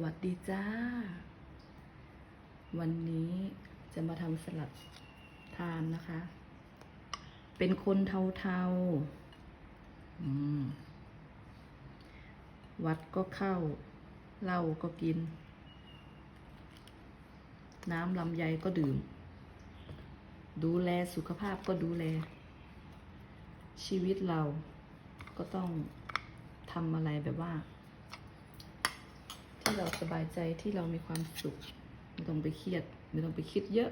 วัสดีจ้า วันนี้จะมาทำสลัดทานนะคะ เป็นคนเทาๆวัดก็เข้าเหล้าก็กิน น้ำลำไยก็ดื่ม ดูแลสุขภาพก็ดูแล ชีวิตเราก็ต้องทำอะไรแบบว่า ที่เราสบายใจที่เรามีความสุขไม่ต้องไปเครียดไม่ต้องไปคิดเยอะ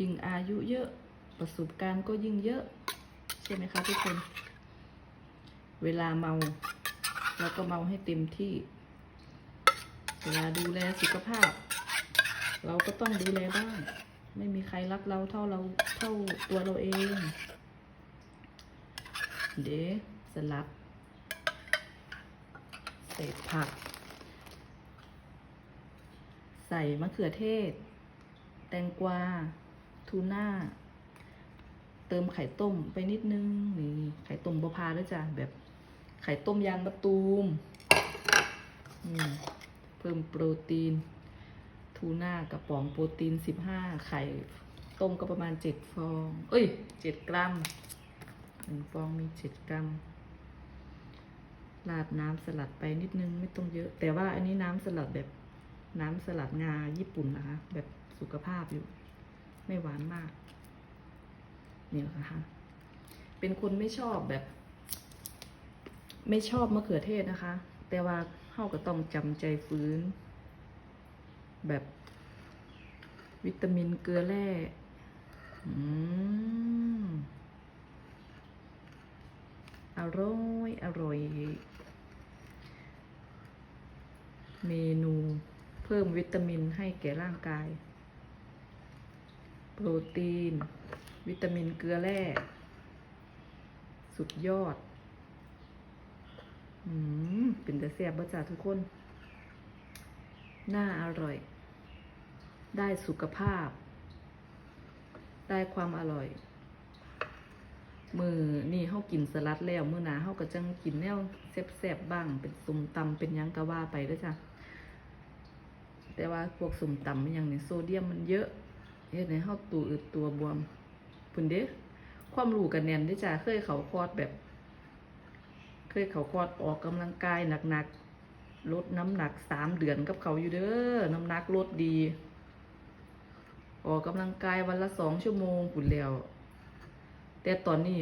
ยิ่งอายุเยอะประสบการณ์ก็ยิ่งเยอะ ใช่ไหมคะทุกคน เวลาเมาเราก็เมาให้เต็มที่ เวลาดูแลสุขภาพ เราก็ต้องดูแลบ้างไม่มีใครรักเราเท่าเราเท่าตัวเราเอง เดสลัดใส่ผัก ใส่มะเขือเทศ แตงกวา ทูน่า เติมไข่ต้มไปนิดนึง นี่ไข่ต้มบพาด้วยจ้ะ แบบไข่ต้มยางมะตูมอืมเพิ่มโปรตีน ทูน่ากระป๋องโปรตีนสิบห้าไข่ต้มก็ประมาณเจ็ดฟอง เอ้ยเจ็ดกรัมหนึ่งฟองมีเจ็ดกรัม ราดน้ำสลัดไปนิดนึงไม่ต้องเยอะ แต่ว่าอันนี้น้ำสลัดแบบน้ำสลัดงาญี่ปุ่นนะคะ แบบสุขภาพอยู่ ไม่หวานมากนี่นะคะ เป็นคนไม่ชอบแบบ ไม่ชอบมะเขือเทศนะคะ แต่ว่าเข้าก็ต้องจำใจฟื้น แบบวิตามินเกลือแร่อืม อร่อยอร่อย เมนูเพิ่มวิตามินให้แก่ร่างกาย โปรตีน วิตามินเกลือแร่ สุดยอด อืม เป็นแต่แซ่บบ้าจ่าทุกคน น่าอร่อย ได้สุขภาพ ได้ความอร่อย มือนี่เฮากินสลัดแล้วมื้อหนาเฮาก็จังกินแนวแซ่บๆบ้าง เป็นสุ่มตำเป็นยังก็ว่าไปด้อจ้ะแต่ว่าพวกสุ่มตำมันยังนี่โซเดียมมันเยอะเฮ็ดให้เฮาตัวอืดตัวบวมพุ่นเด้ความรู้กันแน่นด้อจ้ะเคยเขาคอร์สแบบ เคยเขาคอร์สออกกำลังกายหนักๆลดน้ำหนักสามเดือนกับเขาอยู่เด้อน้ำหนักลดดี ออกกำลังกายวันละสองชั่วโมงปุ่นแล้ว แต่ตอนนี้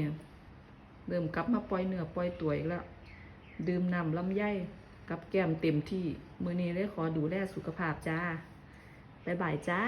เริ่มกลับมาปล่อยเนื้อปล่อยตัวอีกแล้ว ดื่มน้ำลำไยกับแก้มเต็มที่ มือนี้เลยขอดูแลสุขภาพจ้า บ๊ายบายจ้า